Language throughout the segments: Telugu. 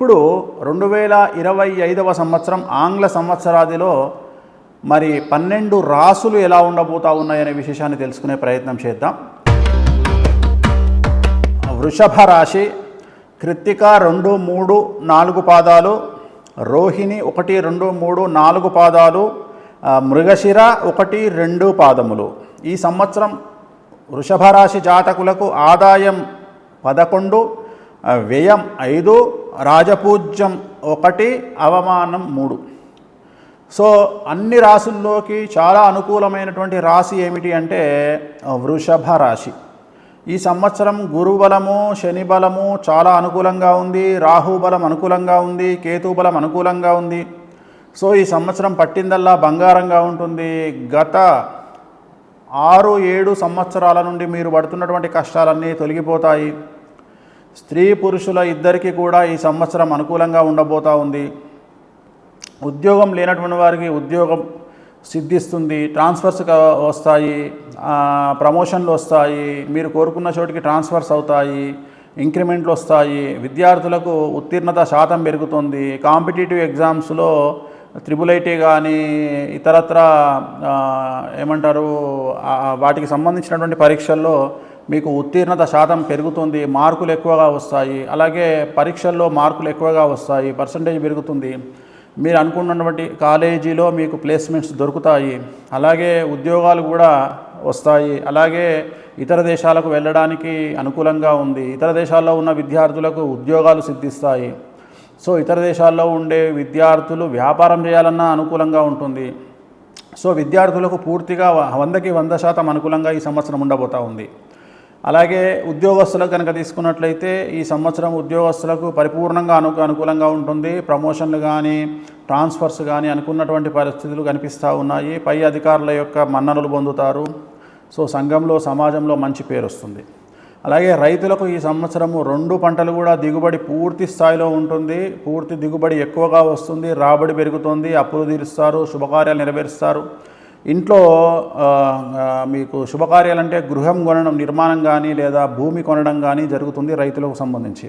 ఇప్పుడు రెండు వేల ఇరవై ఐదవ సంవత్సరం ఆంగ్ల సంవత్సరాదిలో మరి పన్నెండు రాసులు ఎలా ఉండబోతా ఉన్నాయనే విశేషాన్ని తెలుసుకునే ప్రయత్నం చేద్దాం. వృషభ రాశి కృత్తిక రెండు మూడు నాలుగు పాదాలు రోహిణి ఒకటి రెండు మూడు నాలుగు పాదాలు మృగశిర ఒకటి రెండు పాదములు. ఈ సంవత్సరం వృషభ రాశి జాతకులకు ఆదాయం పదకొండు వ్యయం ఐదు రాజపూజ్యం ఒకటి అవమానం మూడు. సో అన్ని రాసుల్లోకి చాలా అనుకూలమైనటువంటి రాశి ఏమిటి అంటే వృషభ రాశి. ఈ సంవత్సరం గురుబలము శని బలము చాలా అనుకూలంగా ఉంది రాహుబలం అనుకూలంగా ఉంది కేతుబలం అనుకూలంగా ఉంది. సో ఈ సంవత్సరం పట్టిందల్లా బంగారంగా ఉంటుంది. గత ఆరు ఏడు సంవత్సరాల నుండి మీరు పడుతున్నటువంటి కష్టాలన్నీ తొలగిపోతాయి. స్త్రీ పురుషుల ఇద్దరికీ కూడా ఈ సంవత్సరం అనుకూలంగా ఉండబోతా ఉంది. ఉద్యోగం లేనటువంటి వారికి ఉద్యోగం సిద్ధిస్తుంది ట్రాన్స్ఫర్స్ వస్తాయి ప్రమోషన్లు వస్తాయి మీరు కోరుకున్న చోటికి ట్రాన్స్ఫర్స్ అవుతాయి ఇంక్రిమెంట్లు వస్తాయి విద్యార్థులకు ఉత్తీర్ణత శాతం పెరుగుతుంది. కాంపిటేటివ్ ఎగ్జామ్స్లో త్రిబుల్ ఐటీ కానీ ఇతరత్ర ఏమంటారు వాటికి సంబంధించినటువంటి పరీక్షల్లో మీకు ఉత్తీర్ణత శాతం పెరుగుతుంది మార్కులు ఎక్కువగా వస్తాయి. అలాగే పరీక్షల్లో మార్కులు ఎక్కువగా వస్తాయి పర్సంటేజ్ పెరుగుతుంది. మీరు అనుకున్నటువంటి కాలేజీలో మీకు ప్లేస్మెంట్స్ దొరుకుతాయి. అలాగే ఉద్యోగాలు కూడా వస్తాయి. అలాగే ఇతర దేశాలకు వెళ్ళడానికి అనుకూలంగా ఉంది. ఇతర దేశాల్లో ఉన్న విద్యార్థులకు ఉద్యోగాలు సిద్ధిస్తాయి. సో ఇతర దేశాల్లో ఉండే విద్యార్థులు వ్యాపారం చేయాలన్నా అనుకూలంగా ఉంటుంది. సో విద్యార్థులకు పూర్తిగా వందకి వంద శాతం అనుకూలంగా ఈ సంవత్సరం ఉండబోతా ఉంది. అలాగే ఉద్యోగస్తులకు కనుక తీసుకున్నట్లయితే ఈ సంవత్సరం ఉద్యోగస్తులకు పరిపూర్ణంగా అను అనుకూలంగా ఉంటుంది. ప్రమోషన్లు కానీ ట్రాన్స్ఫర్స్ కానీ అనుకున్నటువంటి పరిస్థితులు కనిపిస్తూ ఉన్నాయి. పై అధికారుల యొక్క మన్ననలు పొందుతారు. సో సంఘంలో సమాజంలో మంచి పేరు వస్తుంది. అలాగే రైతులకు ఈ సంవత్సరము రెండు పంటలు కూడా దిగుబడి పూర్తి స్థాయిలో ఉంటుంది. పూర్తి దిగుబడి ఎక్కువగా వస్తుంది. రాబడి పెరుగుతుంది. అప్పులు తీరుస్తారు. శుభకార్యాలు నెరవేరుస్తారు. ఇంట్లో మీకు శుభకార్యాలంటే గృహం కొనడం నిర్మాణం కానీ లేదా భూమి కొనడం కానీ జరుగుతుంది రైతులకు సంబంధించి.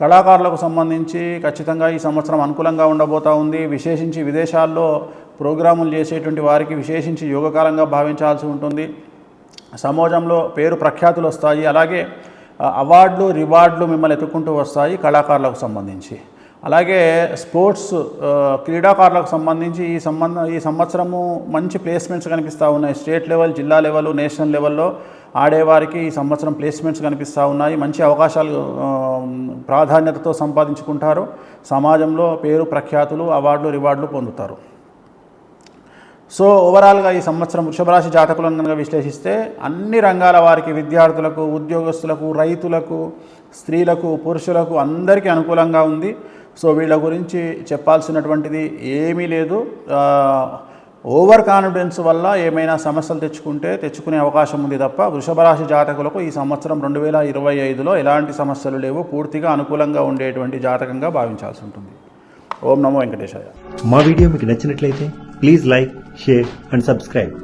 కళాకారులకు సంబంధించి ఖచ్చితంగా ఈ సంవత్సరం అనుకూలంగా ఉండబోతా ఉంది. విశేషించి విదేశాల్లో ప్రోగ్రాములు చేసేటువంటి వారికి విశేషించి యోగకాలంగా భావించాల్సి ఉంటుంది. సమాజంలో పేరు ప్రఖ్యాతులు వస్తాయి. అలాగే అవార్డులు రివార్డులు మిమ్మల్ని ఎత్తుకుంటూ వస్తాయి కళాకారులకు సంబంధించి. అలాగే స్పోర్ట్స్ క్రీడాకారులకు సంబంధించి ఈ సంబంధం ఈ సంవత్సరము మంచి ప్లేస్మెంట్స్ కనిపిస్తూ ఉన్నాయి. స్టేట్ లెవెల్ జిల్లా లెవెల్ నేషనల్ లెవెల్లో ఆడేవారికి ఈ సంవత్సరం ప్లేస్మెంట్స్ కనిపిస్తూ ఉన్నాయి. మంచి అవకాశాలు ప్రాధాన్యతతో సంపాదించుకుంటారు. సమాజంలో పేరు ప్రఖ్యాతులు అవార్డులు రివార్డులు పొందుతారు. సో ఓవరాల్గా ఈ సంవత్సరం వృషభరాశి జాతకులను కనుక విశ్లేషిస్తే అన్ని రంగాల వారికి విద్యార్థులకు ఉద్యోగస్తులకు రైతులకు స్త్రీలకు పురుషులకు అందరికీ అనుకూలంగా ఉంది. సో వీళ్ళ గురించి చెప్పాల్సినటువంటిది ఏమీ లేదు. ఓవర్ కాన్ఫిడెన్స్ వల్ల ఏమైనా సమస్యలు తెచ్చుకుంటే తెచ్చుకునే అవకాశం ఉంది తప్ప వృషభరాశి జాతకులకు ఈ సంవత్సరం రెండు వేల ఇరవై ఐదులో ఎలాంటి సమస్యలు లేవు. పూర్తిగా అనుకూలంగా ఉండేటువంటి జాతకంగా భావించాల్సి ఉంటుంది. ఓం నమో వెంకటేశాయ. మా వీడియో మీకు నచ్చినట్లయితే please like share and subscribe.